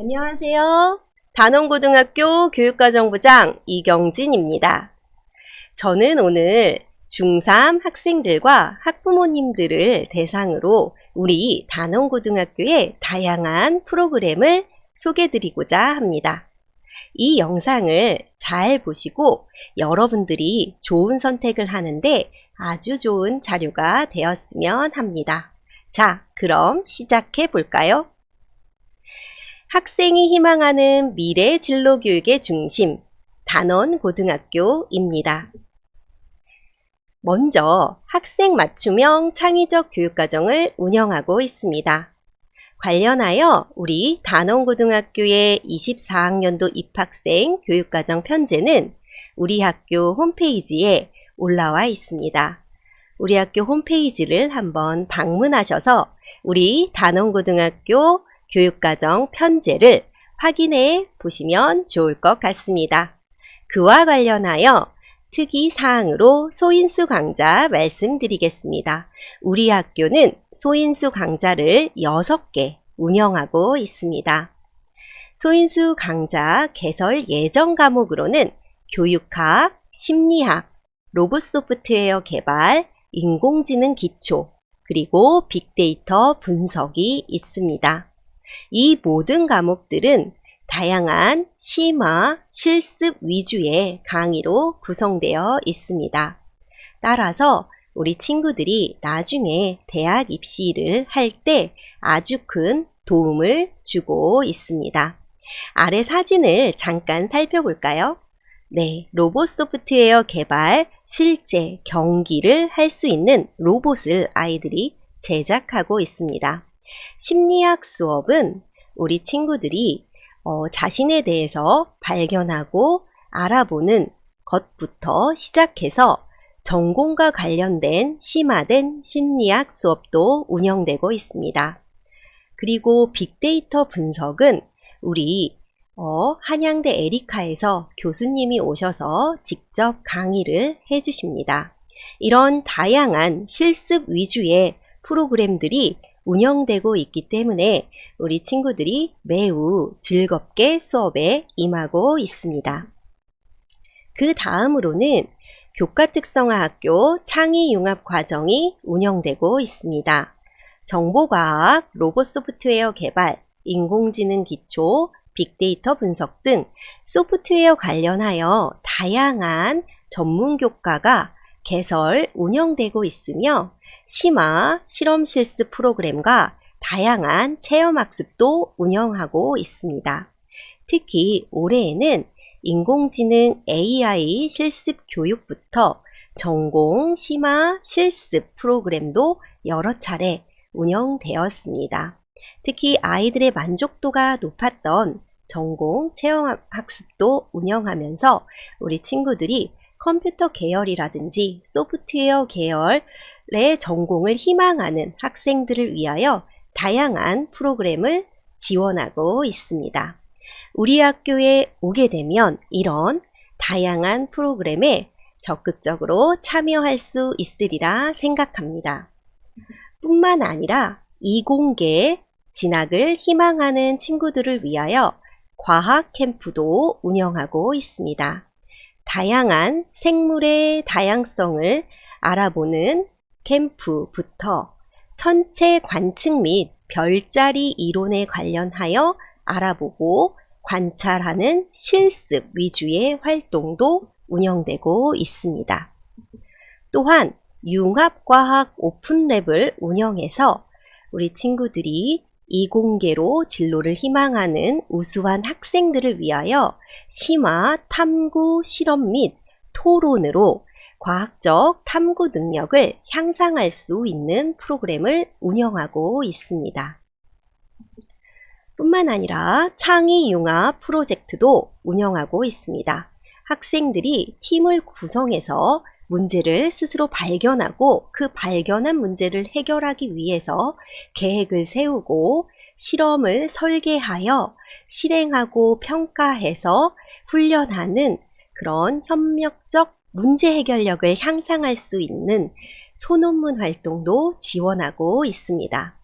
안녕하세요. 단원고등학교 교육과정부장 이경진입니다. 저는 오늘 중3 학생들과 학부모님들을 대상으로 우리 단원고등학교의 다양한 프로그램을 소개드리고자 합니다. 이 영상을 잘 보시고 여러분들이 좋은 선택을 하는데 아주 좋은 자료가 되었으면 합니다. 자, 그럼 시작해 볼까요? 학생이 희망하는 미래 진로 교육의 중심, 단원 고등학교입니다. 먼저 학생 맞춤형 창의적 교육과정을 운영하고 있습니다. 관련하여 우리 단원고등학교의 24학년도 입학생 교육과정 편제는 우리 학교 홈페이지에 올라와 있습니다. 우리 학교 홈페이지를 한번 방문하셔서 우리 단원고등학교 교육과정 편제를 확인해 보시면 좋을 것 같습니다. 그와 관련하여 특이 사항으로 소인수 강좌 말씀드리겠습니다. 우리 학교는 소인수 강좌를 6개 운영하고 있습니다. 소인수 강좌 개설 예정 과목으로는 교육학, 심리학, 로봇 소프트웨어 개발, 인공지능 기초, 그리고 빅데이터 분석이 있습니다. 이 모든 과목들은 다양한 심화, 실습 위주의 강의로 구성되어 있습니다. 따라서 우리 친구들이 나중에 대학 입시를 할 때 아주 큰 도움을 주고 있습니다. 아래 사진을 잠깐 살펴볼까요? 네, 로봇 소프트웨어 개발, 실제 경기를 할 수 있는 로봇을 아이들이 제작하고 있습니다. 심리학 수업은 우리 친구들이 어, 자신에 대해서 발견하고 알아보는 것부터 시작해서 전공과 관련된 심화된 심리학 수업도 운영되고 있습니다. 그리고 빅데이터 분석은 우리 어, 한양대 에리카에서 교수님이 오셔서 직접 강의를 해주십니다. 이런 다양한 실습 위주의 프로그램들이 운영되고 있기 때문에 우리 친구들이 매우 즐겁게 수업에 임하고 있습니다. 그 다음으로는 교과특성화학교 창의융합 과정이 운영되고 있습니다. 정보과학, 로봇 소프트웨어 개발, 인공지능 기초, 빅데이터 분석 등 소프트웨어 관련하여 다양한 전문 교과가 개설, 운영되고 있으며 심화, 실험 실습 프로그램과 다양한 체험 학습도 운영하고 있습니다. 특히 올해에는 인공지능 AI 실습 교육부터 전공, 심화, 실습 프로그램도 여러 차례 운영되었습니다. 특히 아이들의 만족도가 높았던 전공 체험 학습도 운영하면서 우리 친구들이 컴퓨터 계열이라든지 소프트웨어 계열 의 전공을 희망하는 학생들을 위하여 다양한 프로그램을 지원하고 있습니다. 우리 학교에 오게 되면 이런 다양한 프로그램에 적극적으로 참여할 수 있으리라 생각합니다. 뿐만 아니라 이공계 진학을 희망하는 친구들을 위하여 과학 캠프도 운영하고 있습니다. 다양한 생물의 다양성을 알아보는 캠프부터 천체 관측 및 별자리 이론에 관련하여 알아보고 관찰하는 실습 위주의 활동도 운영되고 있습니다. 또한 융합과학 오픈랩을 운영해서 우리 친구들이 이공계로 진로를 희망하는 우수한 학생들을 위하여 심화 탐구 실험 및 토론으로 과학적 탐구 능력을 향상할 수 있는 프로그램을 운영하고 있습니다. 뿐만 아니라 창의 융합 프로젝트도 운영하고 있습니다. 학생들이 팀을 구성해서 문제를 스스로 발견하고 그 발견한 문제를 해결하기 위해서 계획을 세우고 실험을 설계하여 실행하고 평가해서 훈련하는 그런 협력적 문제 해결력을 향상할 수 있는 소논문 활동도 지원하고 있습니다.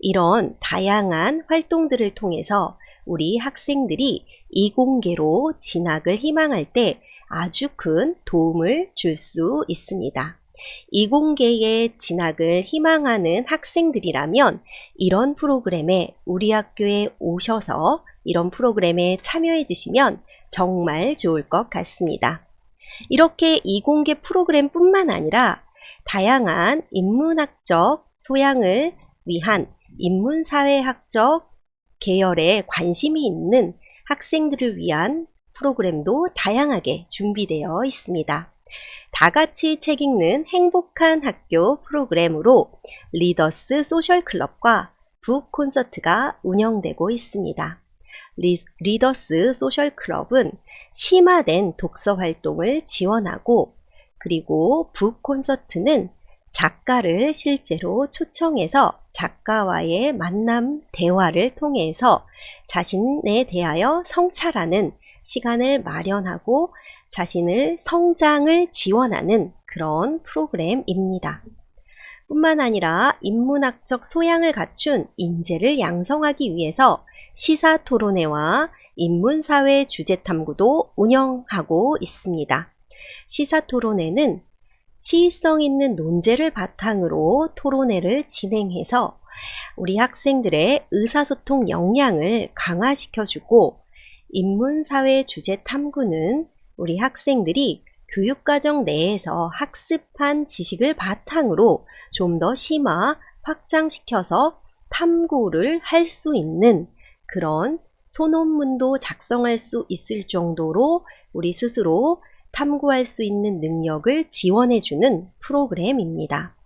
이런 다양한 활동들을 통해서 우리 학생들이 이공계로 진학을 희망할 때 아주 큰 도움을 줄 수 있습니다. 이공계에 진학을 희망하는 학생들이라면 이런 프로그램에 우리 학교에 오셔서 이런 프로그램에 참여해 주시면 정말 좋을 것 같습니다. 이렇게 이공계 프로그램 뿐만 아니라 다양한 인문학적 소양을 위한 인문사회학적 계열에 관심이 있는 학생들을 위한 프로그램도 다양하게 준비되어 있습니다. 다 같이 책 읽는 행복한 학교 프로그램으로 리더스 소셜 클럽과 북 콘서트가 운영되고 있습니다. 리, 리더스 소셜 클럽은 심화된 독서 활동을 지원하고 그리고 북 콘서트는 작가를 실제로 초청해서 작가와의 만남, 대화를 통해서 자신에 대하여 성찰하는 시간을 마련하고 자신을 성장을 지원하는 그런 프로그램입니다. 뿐만 아니라 인문학적 소양을 갖춘 인재를 양성하기 위해서 시사 토론회와 인문사회 주제 탐구도 운영하고 있습니다. 시사 토론회는 시의성 있는 논제를 바탕으로 토론회를 진행해서 우리 학생들의 의사소통 역량을 강화시켜주고 인문사회 주제 탐구는 우리 학생들이 교육과정 내에서 학습한 지식을 바탕으로 좀 더 심화, 확장시켜서 탐구를 할 수 있는 그런 소논문도 작성할 수 있을 정도로 우리 스스로 탐구할 수 있는 능력을 지원해주는 프로그램입니다.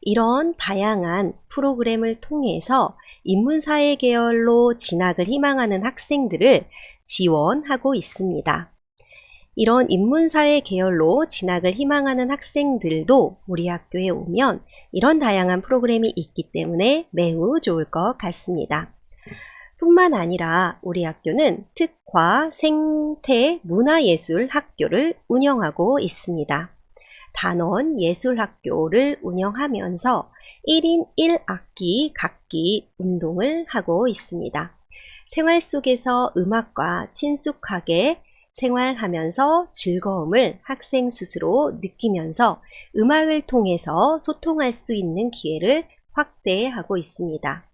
이런 다양한 프로그램을 통해서 인문사회 계열로 진학을 희망하는 학생들을 지원하고 있습니다. 이런 인문사회 계열로 진학을 희망하는 학생들도 우리 학교에 오면 이런 다양한 프로그램이 있기 때문에 매우 좋을 것 같습니다. 뿐만 아니라 우리 학교는 특화 생태 문화예술 학교를 운영하고 있습니다. 단원 예술학교를 운영하면서 1인 1악기 각기 운동을 하고 있습니다. 생활 속에서 음악과 친숙하게 생활하면서 즐거움을 학생 스스로 느끼면서 음악을 통해서 소통할 수 있는 기회를 확대하고 있습니다.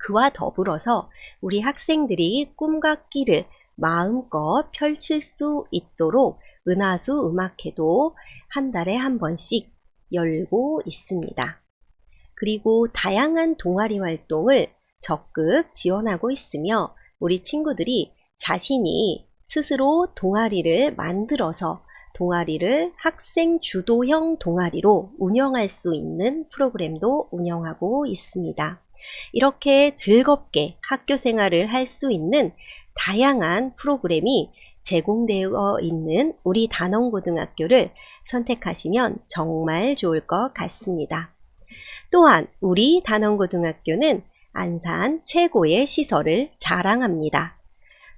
그와 더불어서 우리 학생들이 꿈과 끼를 마음껏 펼칠 수 있도록 은하수 음악회도 한 달에 한 번씩 열고 있습니다. 그리고 다양한 동아리 활동을 적극 지원하고 있으며 우리 친구들이 자신이 스스로 동아리를 만들어서 동아리를 학생 주도형 동아리로 운영할 수 있는 프로그램도 운영하고 있습니다. 이렇게 즐겁게 학교 생활을 할 수 있는 다양한 프로그램이 제공되어 있는 우리 단원고등학교를 선택하시면 정말 좋을 것 같습니다. 또한 우리 단원고등학교는 안산 최고의 시설을 자랑합니다.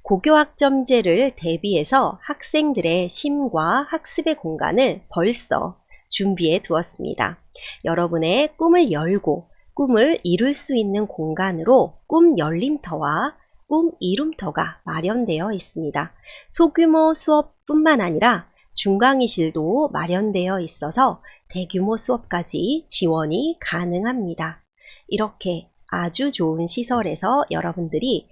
고교학점제를 대비해서 학생들의 심과 학습의 공간을 벌써 준비해 두었습니다. 여러분의 꿈을 열고 꿈을 이룰 수 있는 공간으로 꿈 열림터와 꿈 이룸터가 마련되어 있습니다. 소규모 수업뿐만 아니라 중강의실도 마련되어 있어서 대규모 수업까지 지원이 가능합니다. 이렇게 아주 좋은 시설에서 여러분들이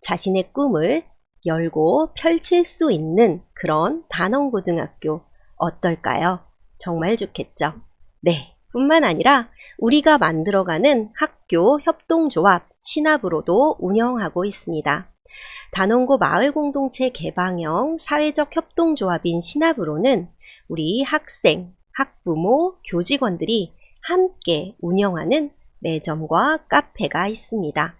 자신의 꿈을 열고 펼칠 수 있는 그런 단원고등학교 어떨까요? 정말 좋겠죠? 네. 뿐만 아니라 우리가 만들어가는 학교 협동조합 신압으로도 운영하고 있습니다. 단원고 마을 공동체 개방형 사회적 협동조합인 신압으로는 우리 학생, 학부모, 교직원들이 함께 운영하는 매점과 카페가 있습니다.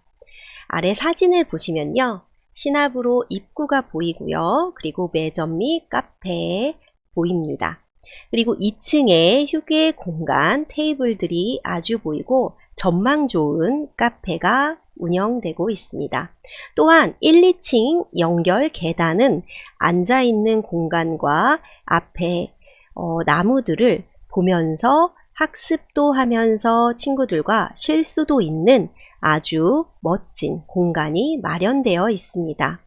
아래 사진을 보시면요. 신압으로 입구가 보이고요. 그리고 매점 및 카페 보입니다. 그리고 2층에 휴게 공간 테이블들이 아주 보이고 전망 좋은 카페가 운영되고 있습니다. 또한 1, 2층 연결 계단은 앉아있는 공간과 앞에 어, 나무들을 보면서 학습도 하면서 친구들과 쉴 수도 있는 아주 멋진 공간이 마련되어 있습니다.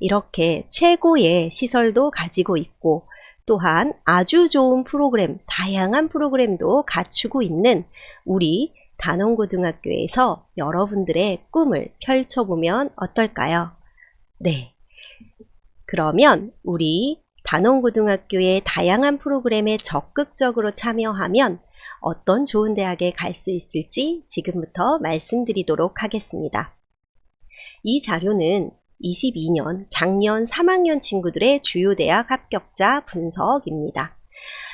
이렇게 최고의 시설도 가지고 있고 또한 아주 좋은 프로그램, 다양한 프로그램도 갖추고 있는 우리 단원고등학교에서 여러분들의 꿈을 펼쳐보면 어떨까요? 네. 그러면 우리 단원고등학교의 다양한 프로그램에 적극적으로 참여하면 어떤 좋은 대학에 갈 수 있을지 지금부터 말씀드리도록 하겠습니다. 이 자료는 22년 작년 3학년 친구들의 주요 대학 합격자 분석입니다.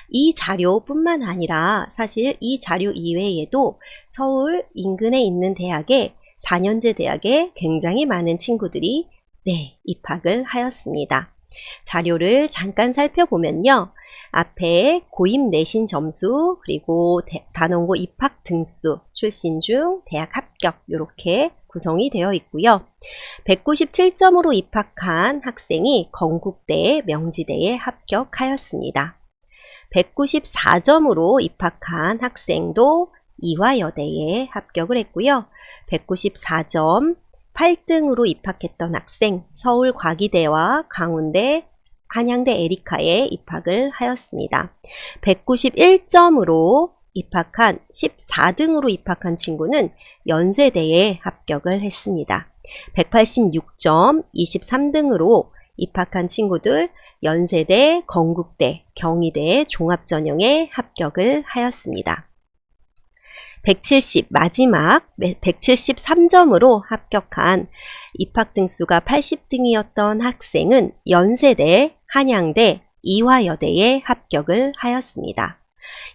이 자료뿐만 아니라 사실 이 자료 이외에도 서울 인근에 있는 대학에 4년제 대학에 굉장히 많은 친구들이 네, 입학을 하였습니다. 자료를 잠깐 살펴보면요. 앞에 고입 내신 점수 그리고 대- 단원고 입학 등수 출신 중 대학 합격 이렇게 구성이 되어 있고요. 197점으로 입학한 학생이 건국대 명지대에 합격하였습니다. 194점으로 입학한 학생도 이화여대에 합격을 했고요. 194점 8등으로 입학했던 학생 서울과기대와 강원대 한양대 에리카에 입학을 하였습니다. 191점으로 입학한 14등으로 입학한 친구는 연세대에 합격을 했습니다. 186점 23등으로 입학한 친구들 연세대, 건국대, 경희대 종합전형에 합격을 하였습니다. 170 마지막 173점으로 합격한 입학 등수가 80등이었던 학생은 연세대, 한양대, 이화여대에 합격을 하였습니다.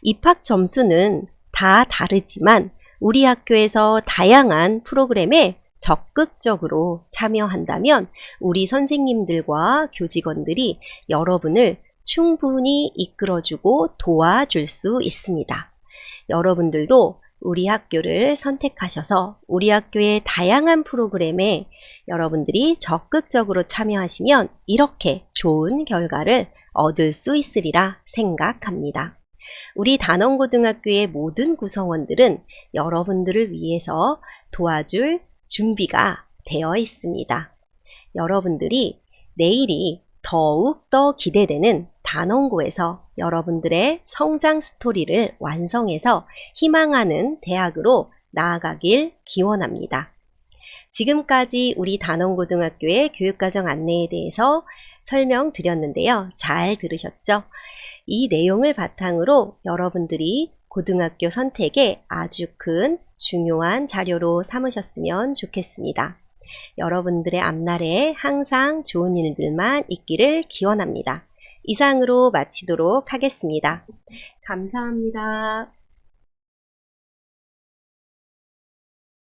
입학 점수는 다 다르지만 우리 학교에서 다양한 프로그램에 적극적으로 참여한다면 우리 선생님들과 교직원들이 여러분을 충분히 이끌어주고 도와줄 수 있습니다. 여러분들도 우리 학교를 선택하셔서 우리 학교의 다양한 프로그램에 여러분들이 적극적으로 참여하시면 이렇게 좋은 결과를 얻을 수 있으리라 생각합니다. 우리 단원고등학교의 모든 구성원들은 여러분들을 위해서 도와줄 준비가 되어 있습니다. 여러분들이 내일이 더욱 더 기대되는 단원고에서 여러분들의 성장 스토리를 완성해서 희망하는 대학으로 나아가길 기원합니다. 지금까지 우리 단원고등학교의 교육과정 안내에 대해서 설명드렸는데요. 잘 들으셨죠? 이 내용을 바탕으로 여러분들이 고등학교 선택에 아주 큰 중요한 자료로 삼으셨으면 좋겠습니다. 여러분들의 앞날에 항상 좋은 일들만 있기를 기원합니다. 이상으로 마치도록 하겠습니다. 감사합니다.